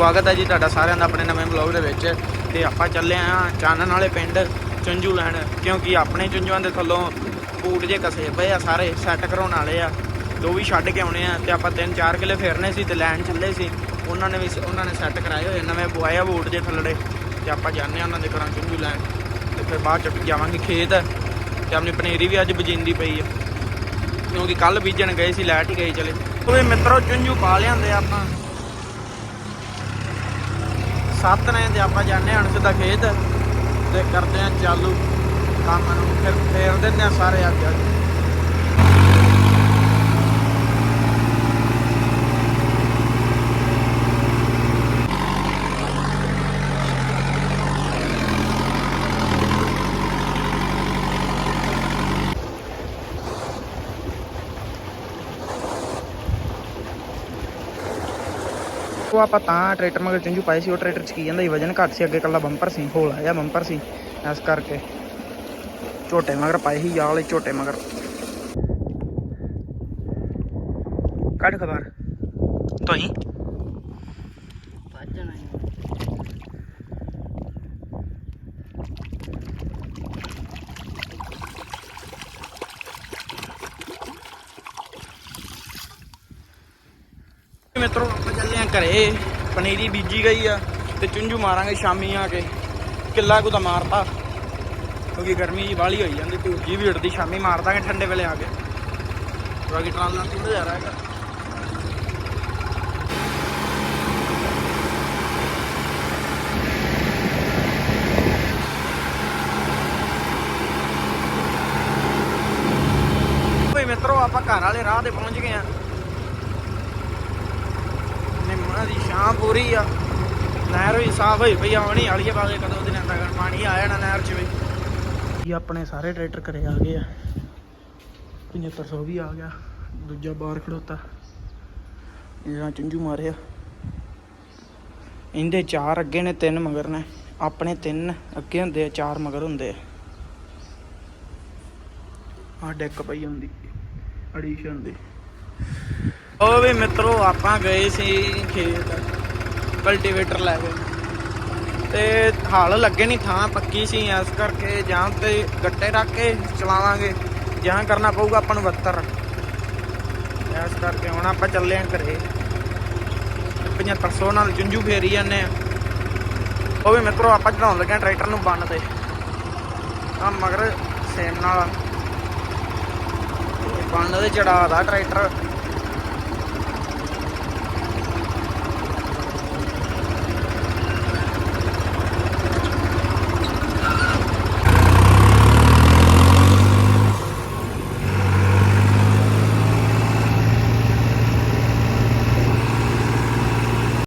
ਸਵਾਗਤ ਹੈ ਜੀ ਤੁਹਾਡਾ ਸਾਰਿਆਂ ਦਾ ਆਪਣੇ ਨਵੇਂ ਵਲੌਗ ਦੇ ਵਿੱਚ। ਤੇ ਆਪਾਂ ਚੱਲੇ ਆਂ ਚਾਨਣ ਵਾਲੇ ਪਿੰਡ ਚੁੰਝੂ ਲੈਣ, ਕਿਉਂਕਿ ਆਪਣੇ ਚੰਜੂਆਂ ਦੇ ਥੱਲੋਂ ਬੂਟ ਜੇ ਕਸੇ ਪਏ ਆ, ਸਾਰੇ ਸੈੱਟ ਕਰਾਉਣ ਵਾਲੇ ਆ। ਦੋ ਵੀ ਛੱਡ ਕੇ ਆਉਣੇ ਆ ਤੇ ਆਪਾਂ ਤਿੰਨ ਚਾਰ ਕਿਲੇ ਫੇਰਨੇ ਸੀ ਤੇ ਲੈਣ ਚੱਲੇ ਸੀ। ਉਹਨਾਂ ਨੇ ਵੀ ਉਹਨਾਂ ਨੇ ਸੈੱਟ ਕਰਾਏ ਹੋਏ ਨਵੇਂ ਬੁਆਏ ਆ ਬੂਟ ਜੇ ਥੱਲੜੇ। ਤੇ ਆਪਾਂ ਜਾਂਦੇ ਆ ਉਹਨਾਂ ਦੇ ਘਰਾਂ ਚੁੰਝੂ ਲੈਣ। ਤੇ ਫਿਰ ਬਾਅਦ ਚ ਜਾਵਾਂਗੇ ਖੇਤ। ਤੇ ਆਪਣੀ ਪਨੀਰੀ ਵੀ ਅੱਜ ਬਜਿੰਦੀ ਪਈ ਆ। ਕਿਉਂਕਿ ਕੱਲ ਬੀਜਣ ਗਏ ਸੀ, ਲੈਟ ਹੀ ਗਏ ਚਲੇ। ਓਏ ਮਿੱਤਰੋ, ਚੁੰਝੂ ਪਾ ਲਿਆਂਦੇ ਆਪਾਂ। ਸੱਤ ਨੇ ਤੇ ਆਪਾਂ ਜਾਂਦੇ ਹਾਂ ਹੁਣ ਸਿੱਧਾ ਖੇਤ ਤੇ ਕਰਦੇ ਹਾਂ ਚਾਲੂ ਕੰਮ ਨੂੰ। ਫਿਰ ਫੇਰ ਦਿੰਦੇ ਆ ਸਾਰੇ ਅੱਜ ਅੱਜ। ਉਹ ਆਪਾਂ ਤਾਂ ਟਰੈਕਟਰ ਮਗਰ ਚੰਜੂ ਪਾਏ ਸੀ ਉਹ ਟਰੈਕਟਰ ਚ ਕੀ ਜਾਂਦਾ ਸੀ? ਵਜਨ ਘੱਟ ਸੀ ਅੱਗੇ ਕੱਲਾ ਬੰਪਰ ਸੀ ਹੋਲਾ ਜਿਹਾ ਬੰਪਰ ਸੀ ਇਸ ਕਰਕੇ। ਝੋਟੇ ਮਗਰ ਪਾਏ ਸੀ ਯਾਰ ਵਾਲੇ ਝੋਟੇ ਮਗਰ। ਕੱਢ ਖਬਰ। ਤੋਈ ਮਿੱਤਰੋ, ਆਪਾਂ ਚੱਲੇ ਆ ਘਰੇ। ਪਨੀਰੀ ਬੀਜੀ ਗਈ ਆ ਤੇ ਚੁੰਝੂ ਮਾਰਾਂਗੇ ਸ਼ਾਮੀ ਆ ਕੇ। ਕਿੱਲਾ ਕੁ ਤਾਂ ਮਾਰਤਾ। ਕਿਉਂਕਿ ਗਰਮੀ ਜੀ ਬਾਹਲੀ ਹੋਈ ਜਾਂਦੀ, ਧੂੜ ਜੀ ਵੀ ਉੱਡਦੀ, ਸ਼ਾਮੀ ਮਾਰ ਦਾਂਗੇ ਠੰਡੇ ਵੇਲੇ ਆ ਕੇ। ਬਾਕੀ ਟਰਾਲਾ ਕਿੱਥੇ ਜਾ ਰਿਹਾ ਹੈਗਾ? ਮਿੱਤਰੋ, ਆਪਾਂ ਘਰ ਵਾਲੇ ਰਾਹ ਤੇ ਪਹੁੰਚ ਗਏ ਆ ਨਿੰਮਾਂ ਦੀ ਛਾਂ ਪੂਰੀ ਆ। ਨਹਿਰ ਵੀ ਸਾਫ਼ ਹੋਈ ਪਈ ਆ, ਆਉਣੀ ਵਾਲੀ ਆ ਬਾਗੇ ਕਦੋਂ ਦਿਨਾਂ ਤੱਕ ਪਾਣੀ ਆ ਜਾਣਾ ਨਹਿਰ 'ਚ ਵੀ। ਇਹ ਆਪਣੇ ਸਾਰੇ ਟਰੈਕਟਰ ਘਰੇ ਆ ਗਏ ਆ। 7500 ਵੀ ਆ ਗਿਆ। ਦੂਜਾ ਬਾਹਰ ਖੜੋਤਾ। ਜਿਹੜਾ ਚੁੰਝੂ ਮਾਰਿਆ। ਇਹਦੇ ਚਾਰ ਅੱਗੇ ਨੇ, ਤਿੰਨ ਮਗਰ ਨੇ। ਆਪਣੇ ਤਿੰਨ ਅੱਗੇ ਹੁੰਦੇ ਆ, ਚਾਰ ਮਗਰ ਹੁੰਦੇ ਆ। ਆ ਡੈਕ ਪਈ ਹੁੰਦੀ। ਐਡੀਸ਼ਨ ਦੀ। ਉਹ ਵੀ ਮਿੱਤਰੋ, ਆਪਾਂ ਗਏ ਸੀ ਖੇਤ ਕਲਟੀਵੇਟਰ ਲੈ ਕੇ। ਤੇ ਹਾਲ ਲੱਗੇ ਨਹੀਂ ਥਾਂ ਪੱਕੀ ਸੀ, ਇਸ ਕਰਕੇ ਜਾਂ ਤੇ ਗੱਟੇ ਰੱਖ ਕੇ ਚਲਾਵਾਂਗੇ, ਜਾਂ ਕਰਨਾ ਪਊਗਾ ਆਪਾਂ ਨੂੰ 72 ਇਸ ਕਰਕੇ ਹੁਣ ਆਪਾਂ ਚੱਲੇ ਆਂ ਘਰੇ। 7500 ਨਾਲ ਚੁੰਝੂ ਫੇਰੀ ਜਾਂਦੇ ਆ। ਉਹ ਵੀ ਮਿੱਤਰੋ, ਆਪਾਂ ਚੜਾਉਣ ਲੱਗੇ ਆਂ ਟਰੈਕਟਰ ਨੂੰ ਬੰਨ ਤੇ। ਆ ਮਗਰ ਸੇਮ ਨਾਲ ਬੰਨ ਦੇ ਚੜਾਦਾ ਟਰੈਕਟਰ।